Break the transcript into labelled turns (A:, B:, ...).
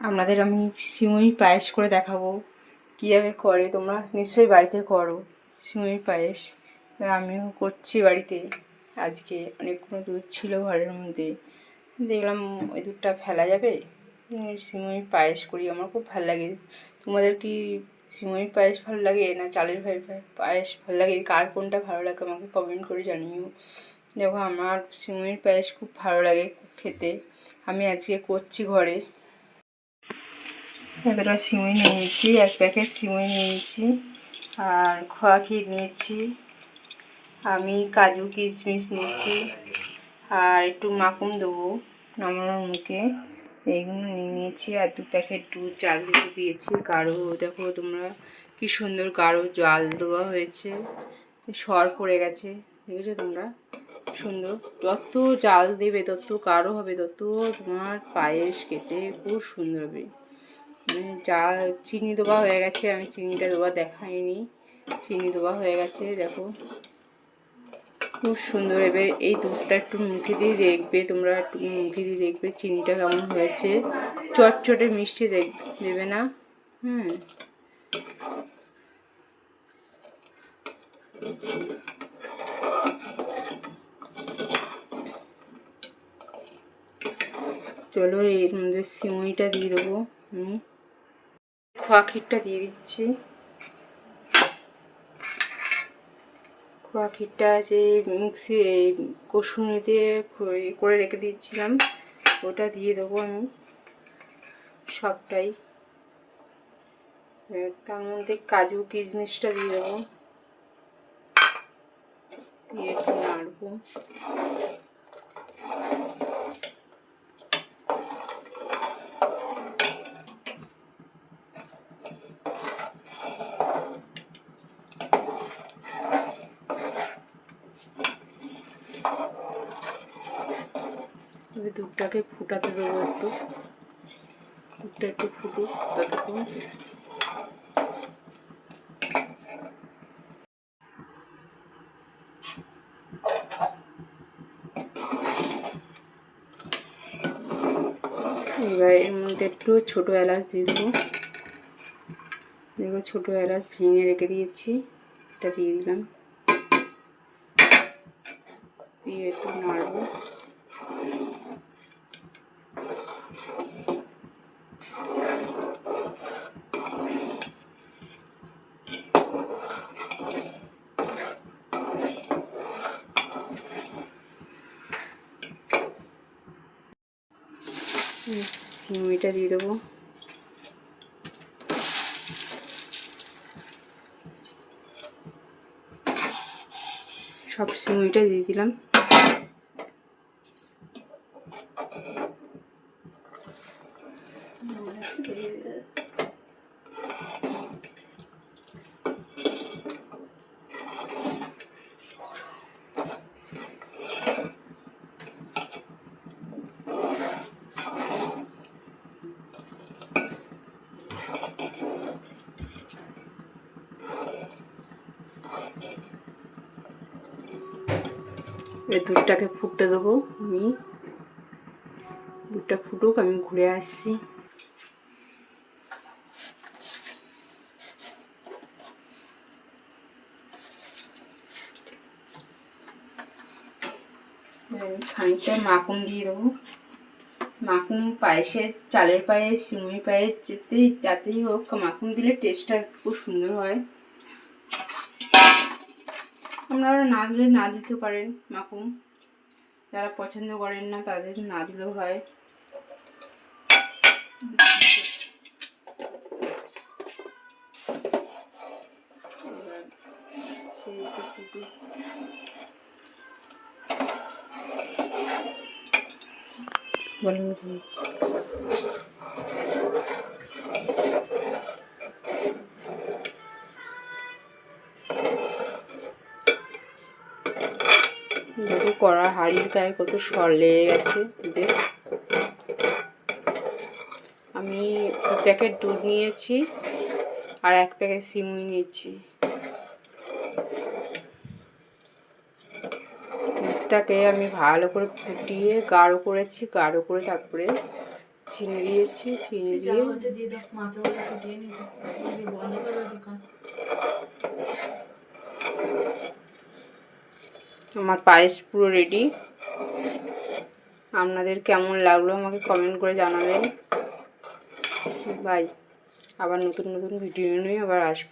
A: আপনাদের আমি সিমুই পায়েস করে দেখাবো। কীভাবে করে, তোমরা নিশ্চয়ই বাড়িতে করো সিমুই পায়েস। আমিও করছি বাড়িতে। আজকে অনেকগুলো দুধ ছিল ঘরের মধ্যে। দেখলাম ওই দুধটা ফেলা যাবে। সিমুই পায়েস করি, আমার খুব ভালো লাগে। তোমাদের কি সিমুই পায়েস ভালো লাগে না চালের ভাই পায়েস ভালো লাগে? কার কোনটা ভালো লাগে আমাকে কমেন্ট করে জানিও। দেখো, আমার সিমুইয়ের পায়েস খুব ভালো লাগে খেতে। আমি আজকে করছি ঘরে। এতটা সিমুই নিয়ে নিচ্ছি, এক প্যাকেট সিমুই নিয়ে নিচ্ছি, আর খোয়া ক্ষীর নিয়েছি, আমি কাজু কিশমিশ নিয়েছি, আর একটু মাখন দেবো, নামানোর মুখে, এইগুলো নিয়ে নিয়েছি, আর দু প্যাকেট দুধ চাল দিতে দিয়েছি, গাঢ়, দেখো তোমরা কি সুন্দর গাঢ় জাল দেওয়া হয়েছে, সর পড়ে গেছে, দেখেছ তোমরা? সুন্দর, যত জাল দেবে তত গাঢ় হবে, তত তোমার পায়েস খেতে খুব সুন্দর হবে। যা চিনি দেওয়া হয়ে গেছে, আমি চিনিটা দেওয়া দেখাইনি। চিনি দেওয়া হয়ে গেছে, দেখো। খুব সুন্দর এবার এই দুধটা একটু মুখে দিয়ে দেখবে তোমরা, একটু মুখে দিয়ে দেখবে চিনিটা কেমন হয়েছে। চটচটে মিষ্টি দেবে না? হুম। চলো এর মধ্যে সিমইটা দিয়ে দেবো আমি। খোয়া ক্ষীরটা দিয়ে দিচ্ছি। খোয়া ক্ষীরটা যে মিক্সি কসুনিতে করে রেখে দিয়েছিলাম, ওটা দিয়ে দেবো আমি সবটাই। তার মধ্যে কাজু, কিশমিশটা দিয়ে দেবো। দিয়ে একটু নাড়বো। এবার দুধটাকে ফুটাতে দেবো একটু। দুধটা একটু ফুটুক, ততক্ষণ। এবার এর মধ্যে একটু ছোটো এলাচ দিয়ে দেবো। দেখো ছোটো এলাচ ভেঙে রেখে দিয়েছি, এটা দিয়ে দিলাম। দিয়ে একটু নাড়বো। সিমইটা দিয়ে দেবো। সব সিমইটা দিয়ে দিলাম। এবার দুধটাকে ফুটতে দেবো আমি। দুধটা ফুটুক আমি ঘুরে আসছি। খানিকটা মাখন দিয়ে দেবো। মাখন পায়েসের, চালের পায়েস সিমুই পায়েস, যেতেই, যাতেই হোক, মাখন দিলে টেস্টটা খুব সুন্দর হয়। আপনারা না দিলে না দিতে পারেন মাখন। যারা পছন্দ করেন না, তাদের না দিলেও হয়। সেই একটু ফুটুক। বলেন দেখো কড়া হাড়ির গায়ে কত সর লেগে গেছে দুধের। আমি প্যাকেট দুধ নিয়েছি আর এক প্যাকেট সিমুই নিয়েছি। দুধটাকে আমি ভালো করে ফুটিয়ে গাঢ় করেছি গাঢ় করে তারপরে চিনি দিয়েছি চিনি দিয়ে আমার পায়েস পুরো রেডি আপনাদের কেমন লাগল আমাকে কমেন্ট করে জানাবেন। বাই আবার নতুন নতুন ভিডিও নিয়ে আবার আসব।